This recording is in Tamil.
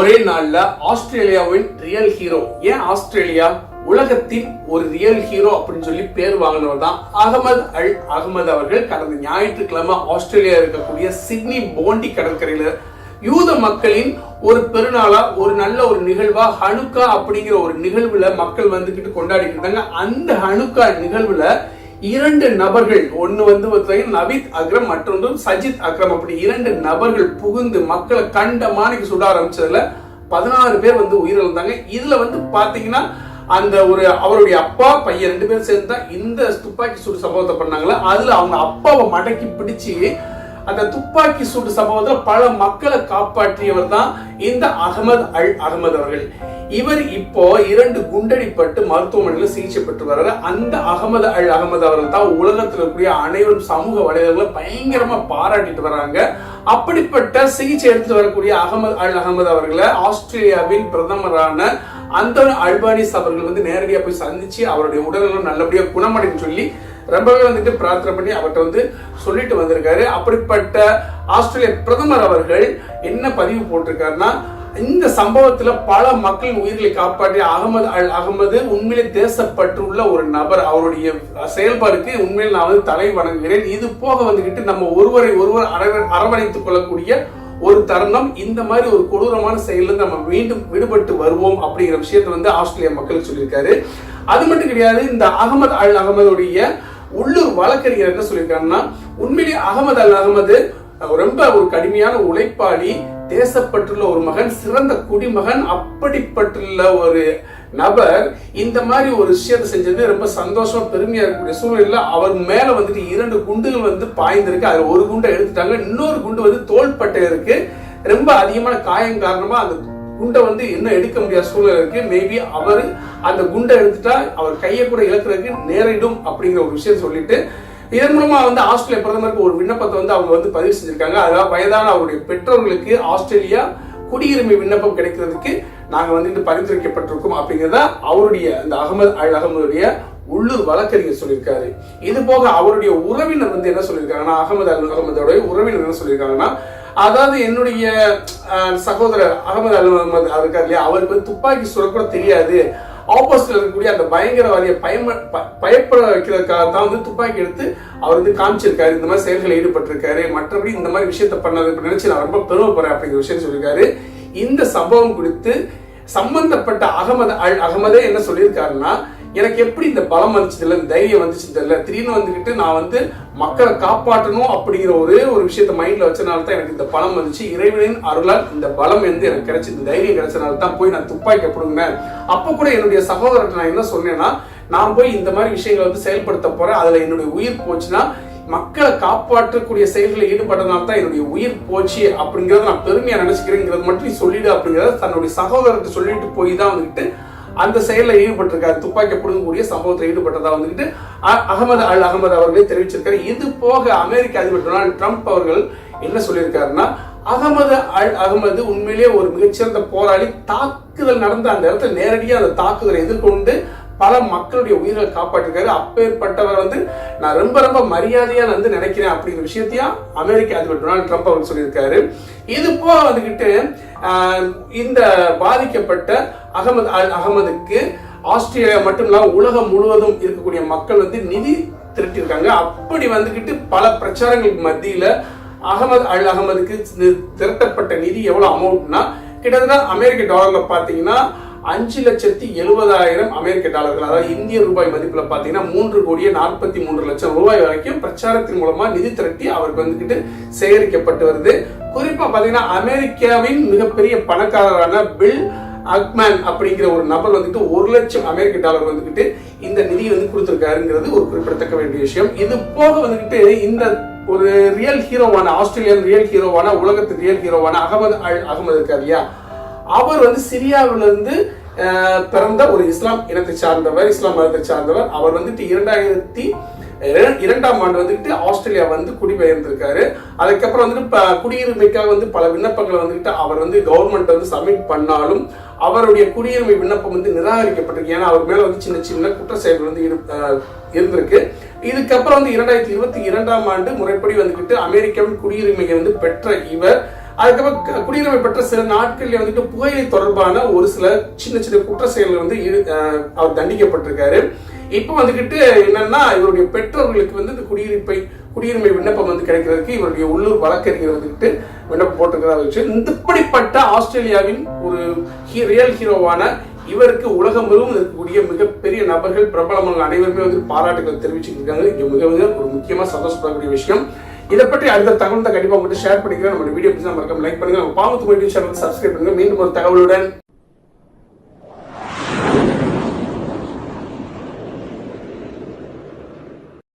ஒரே நாள்ல ஆஸ்திரேலியாவின் ரியல் ஹீரோ ஏன் ஆஸ்திரேலியா உலகத்தின் ஒரு ரியல் ஹீரோ அப்படின்னு சொல்லி பேர் வாங்கினவர் தான் அகமது அல் அகமது அவர்கள். கடந்த ஞாயிற்றுக்கிழமை ஆஸ்திரேலியா இருக்கக்கூடிய சிட்னி போண்டி கடற்கரையில யூத மக்களின் ஒரு பெருநாளா ஒரு நல்ல ஒரு நிகழ்வா ஹனுக்கா அப்படிங்கிற ஒரு நிகழ்வுல மக்கள் வந்துகிட்டு கொண்டாடிட்டு இருந்தாங்க. அந்த ஹனுக்கா நிகழ்வுல இரண்டு நபர்கள் ஒன்னு வந்து நவித் நவீத் அக்ரம் மற்றொன்று சஜித் அக்ரம். அப்படி இரண்டு நபர்கள் புகுந்து மக்களை கண்டமானிக்கு சுட ஆரம்பிச்சதுல பதினாறு பேர் வந்து உயிரிழந்தாங்க. இதுல வந்து பாத்தீங்கன்னா அந்த ஒரு அவருடைய அப்பா பையன் ரெண்டு பேரும் சேர்ந்து தான் இந்த துப்பாக்கி சூடு சம்பவத்தை பண்ணாங்களா? அதுல அவங்க அப்பாவை மடக்கி பிடிச்சு அந்த துப்பாக்கி சூடு சம்பவத்தில் பல மக்களை காப்பாற்றியவர் தான் இந்த அகமது அல் அகமது அவர்கள். இவர் இப்போ இரண்டு குண்டடிப்பட்டு மருத்துவமனையில் சிகிச்சை பெற்று வர்றாரு. அந்த அகமது அல் அகமது அவர்கள் தான் உலகத்தில் இருக்கக்கூடிய அனைவரும் சமூக வலைதளங்களை பயங்கரமா பாராட்டிட்டு வர்றாங்க. அப்படிப்பட்ட சிகிச்சை எடுத்து வரக்கூடிய அகமது அல் அகமது அவர்களை ஆஸ்திரேலியாவின் பிரதமரான அந்த அல்பானிஸ் அவர்கள் வந்து நேரடியாக போய் சந்திச்சு அவருடைய உடல்நலம் நல்லபடியா குணமடைன்னு சொல்லி ரொம்பவே வந்துட்டு பிரார்த்தனை பண்ணி அவர்கிட்ட வந்து சொல்லிட்டு வந்திருக்காரு. அப்படிப்பட்ட ஆஸ்திரேலிய பிரதமர் அவர்கள் என்ன பதிவு போட்டிருக்காருன்னா இந்த சம்பவத்துல பல மக்களின் உயிர்களை காப்பாற்றிய அகமது அல் அகமது உண்மையிலே தேசப்பட்டுள்ள ஒரு நபர். அவருடைய செயல்பாடுக்கு உண்மையில் நான் வந்து தலை வணங்குகிறேன். இது போக வந்துகிட்டு நம்ம ஒருவரை ஒருவர் அரவணைத்துக் கொள்ளக்கூடிய ஒரு தருணம். இந்த மாதிரி ஒரு கொடூரமான செயலில் நம்ம மீண்டும் விடுபட்டு வருவோம் அப்படிங்கிற விஷயத்தை வந்து ஆஸ்திரேலியா மக்களுக்கு சொல்லியிருக்காரு. அது மட்டும் கிடையாது இந்த அகமது அல் அகமதுடைய உள்ளூர் வழக்கறிஞர் என்ன சொல்லியிருக்காருன்னா உண்மையிலேயே அகமது அல் அகமது ரொம்ப ஒரு கடுமையான உழைப்பாளி தேசப்பட்டுள்ள ஒரு மகன் சிறந்த குடிமகன் அப்படிப்பட்டுள்ள ஒரு நபர். இந்த மாதிரி ஒரு விஷயத்தை செஞ்சது ரொம்ப சந்தோஷமா பெருமையா இருக்கக்கூடிய சூழ்நிலையில அவர் மேல வந்துட்டு இரண்டு குண்டுகள் வந்து பாய்ந்திருக்கு. அதுல ஒரு குண்டை எடுத்துட்டாங்க. இன்னொரு குண்டு வந்து தோள்பட்டை இருக்கு. ரொம்ப அதிகமான காயம் காரணமா அந்த குண்டை வந்து இன்னும் எடுக்க முடியாத சூழ்நிலை இருக்கு? மேபி அவர் அந்த குண்டை எடுத்துட்டா அவர் கையை கூட இழக்கிறதுக்கு நேரிடும் அப்படிங்கிற ஒரு விஷயம் சொல்லிட்டு இதன் மூலமா வந்து ஆஸ்திரேலிய பிரதமருக்கு ஒரு விண்ணப்பத்தை வந்து அவங்க வந்து பதிவு செஞ்சிருக்காங்க. அதாவது வயதான அவருடைய பெற்றோர்களுக்கு ஆஸ்திரேலியா குடியுரிமை விண்ணப்பம் கிடைக்கிறதுக்கு நாங்கள் வந்து வந்துட்டு பரிந்துரைக்கப்பட்டிருக்கோம் அப்படிங்கிறத அவருடைய அந்த அகமது அல் அகமதுடைய உள்ளூர் வழக்கறிஞர் சொல்லியிருக்காரு. இது போக அவருடைய உறவினர் வந்து என்ன சொல்லியிருக்காங்கன்னா அகமது அல் அகமதோட உறவினர் என்ன சொல்லியிருக்காங்கன்னா அதாவது என்னுடைய அஹ், சகோதரர் அகமது அல் அகமது இருக்கார் இல்லையா? அவருக்கு வந்து துப்பாக்கி சுரக்கூட தெரியாது. ஆப்போசிட்ல இருக்கக்கூடிய அந்த பயங்கரவாதியை பயம ப- பயப்பட வைக்கிறதுக்காக தான் வந்து துப்பாக்கி எடுத்து அவர் வந்து காமிச்சிருக்காரு. இந்த மாதிரி செயல்களில் ஈடுபட்டிருக்காரு. மற்றபடி இந்த மாதிரி விஷயத்த பண்ணது நினைச்சு நான் ரொம்ப பெருமைப்படுறேன் அப்படிங்கிற விஷயம் சொல்லியிருக்காரு. இந்த சம்பவம் குறித்து சம்பந்தப்பட்ட அகமது அல் அகமதே என்ன சொல்லியிருக்காருன்னா எனக்கு எப்படி இந்த பலம் வந்துச்சு தெரியல இந்த தைரியம் வந்துச்சு தெரியல. திடீர்னு வந்துகிட்டு நான் வந்து மக்களை காப்பாற்றணும் அப்படிங்கிற ஒரே ஒரு விஷயத்த மைண்ட்ல வச்சனால தான் எனக்கு இந்த பலம் வந்துச்சு. இறைவனின் அருளால் இந்த பலம் வந்து எனக்கு கிடைச்சி இந்த தைரியம் கிடைச்சனால தான் போய் நான் துப்பாக்கி பிடுங்கினேன். அப்போ கூட என்னுடைய சகோதரர்கிட்ட நான் என்ன சொன்னேன்னா நான் போய் இந்த மாதிரி விஷயங்களை வந்து செயல்படுத்த போறேன். அதுல என்னுடைய உயிர் போச்சுன்னா மக்களை காப்பாற்றக்கூடிய செயல்களில் ஈடுபட்டதுனால தான் என்னுடைய உயிர் போச்சு அப்படிங்கறத நான் பெருமையா நினைச்சுக்கிறேங்கிறது மட்டும் சொல்லிடு அப்படிங்கறத தன்னுடைய சகோதரர்கிட்ட சொல்லிட்டு போய் தான் வந்துட்டு அந்த செயலில் ஈடுபட்டிருக்காரு. துப்பாக்கி பிடுங்கக்கூடிய சம்பவத்தில் ஈடுபட்டதா வந்துட்டு அ- அகமது அல் அகமது அவர்களே தெரிவிச்சிருக்காரு. இது போக அமெரிக்க அதிபர் டொனால்ட் ட்ரம்ப் அவர்கள் என்ன சொல்லியிருக்காருன்னா அகமது அல் அகமது உண்மையிலேயே ஒரு மிகச்சிறந்த போராளி. தாக்குதல் நடந்த அந்த இடத்துல நேரடியாக அந்த தாக்குதலை எதிர்கொண்டு பல மக்களுடைய உயிர்களை காப்பாற்றிருக்காரு. அப்பேற்பட்டவர் வந்து நான் ரொம்ப ரொம்ப மரியாதையா வந்து நினைக்கிறேன் அப்படிங்கிற விஷயத்தையும் அமெரிக்க அதிபர் டொனால்ட் ட்ரம்ப் அவர் சொல்லியிருக்காரு. இது போக வந்துகிட்டு ஆஹ், இந்த பாதிக்கப்பட்ட அகமது அல் அகமதுக்கு ஆஸ்திரேலியா மட்டும் இல்லாமல் உலகம் முழுவதும் இருக்கக்கூடிய மக்கள் வந்து நிதி திரட்டியிருக்காங்க. அப்படி வந்துக்கிட்டு பல பிரச்சாரங்களுக்கு மத்தியில அகமது அல் அகமதுக்கு திரட்டப்பட்ட நிதி எவ்வளவு அமௌண்ட்னா கிட்டத்தட்ட அமெரிக்க டாலர்ல பாத்தீங்கன்னா அஞ்சு லட்சத்தி எழுபதாயிரம் அமெரிக்க டாலர்கள் அதாவது இந்திய ரூபாய் மதிப்பில் பார்த்தீங்கன்னா மூன்று கோடியே நாற்பத்தி மூன்று லட்சம் ரூபாய் வரைக்கும் பிரச்சாரத்தின் மூலமா நிதி திரட்டி அவருக்கு வந்துக்கிட்டு சேகரிக்கப்பட்டு வருது. குறிப்பா பாத்தீங்கன்னா அமெரிக்காவின் மிகப்பெரிய பணக்காரரான பில் அக்மேன் அப்படிங்கிற ஒரு நபர் வந்துட்டு ஒரு லட்சம் அமெரிக்க டாலர் வந்துக்கிட்டு இந்த நிதி வந்து கொடுத்துருக்காருங்கிறது ஒரு குறிப்பிடத்தக்க வேண்டிய விஷயம். இது போக வந்துக்கிட்டு இந்த ஒரு ரியல் ஹீரோவான ஆஸ்திரேலியன் ரியல் ஹீரோவான உலகத்து ரியல் ஹீரோவான அகமது அல் அகமது இருக்கார் இல்லையா? அவர் வந்து சிரியாவிலிருந்து பிறந்த ஒரு இஸ்லாம் இனத்தை சார்ந்தவர் இஸ்லாம் மதத்தை சார்ந்தவர். அவர் வந்துட்டு இரண்டாயிரத்தி இரண்டாம் ஆண்டு வந்துட்டு ஆஸ்திரேலியா வந்து குடிபெயர்ந்திருக்காரு. அதுக்கப்புறம் வந்துட்டு குடியுரிமைக்காக வந்து பல விண்ணப்பங்களை வந்துட்டு அவர் வந்து கவர்மெண்ட் வந்து சப்மிட் பண்ணாலும் அவருடைய குடியுரிமை விண்ணப்பம் வந்து நிராகரிக்கப்பட்டிருக்கு. ஏன்னா அவர் மேல வந்து சின்ன சின்ன குற்ற செயல்கள் வந்து இருந்திருக்கு. இதுக்கப்புறம் வந்து இரண்டாயிரத்தி இருபத்தி இரண்டாம் ஆண்டு முறைப்படி வந்துக்கிட்டு அமெரிக்காவின் குடியுரிமையை வந்து பெற்ற இவர் அதுக்கப்புறம் குடியுரிமை பெற்ற சில நாட்கள்ல வந்துட்டு புகையிலை தொடர்பான ஒரு சில சின்ன சின்ன குற்ற செயல்கள் வந்து அவர் தண்டிக்கப்பட்டிருக்காரு. இப்போ வந்துகிட்டு என்னன்னா இவருடைய பெற்றோர்களுக்கு வந்து இந்த குடியிருப்பை குடியுரிமை விண்ணப்பம் வந்து கிடைக்கிறதுக்கு இவருடைய உள்ளூர் வழக்கறிஞர் வந்துகிட்டு விண்ணப்பம் போட்டிருக்கிறதா வச்சு இந்த இப்படிப்பட்ட ஆஸ்திரேலியாவின் ஒரு ரியல் ஹீரோவான இவருக்கு உலகம் முழுவதும் இருக்கக்கூடிய மிகப்பெரிய நபர்கள் பிரபலமான அனைவருமே வந்து பாராட்டுகள் இருக்காங்க. இது மிக மிக ஒரு முக்கியமா சந்தோஷப்படக்கூடிய விஷயம். இதை பற்றி அடுத்த தகவல் கண்டிப்பாக உங்கள்கிட்ட ஷேர் பண்ணிக்கிறேன். நம்ம வீடியோ பிடிச்சா மறக்காம லைக் பண்ணுங்க. பாவத்துக்கு பாவத்து சேனல் சப்ஸ்கிரைப் பண்ணுங்க. மீண்டும் ஒரு தகவலுடன்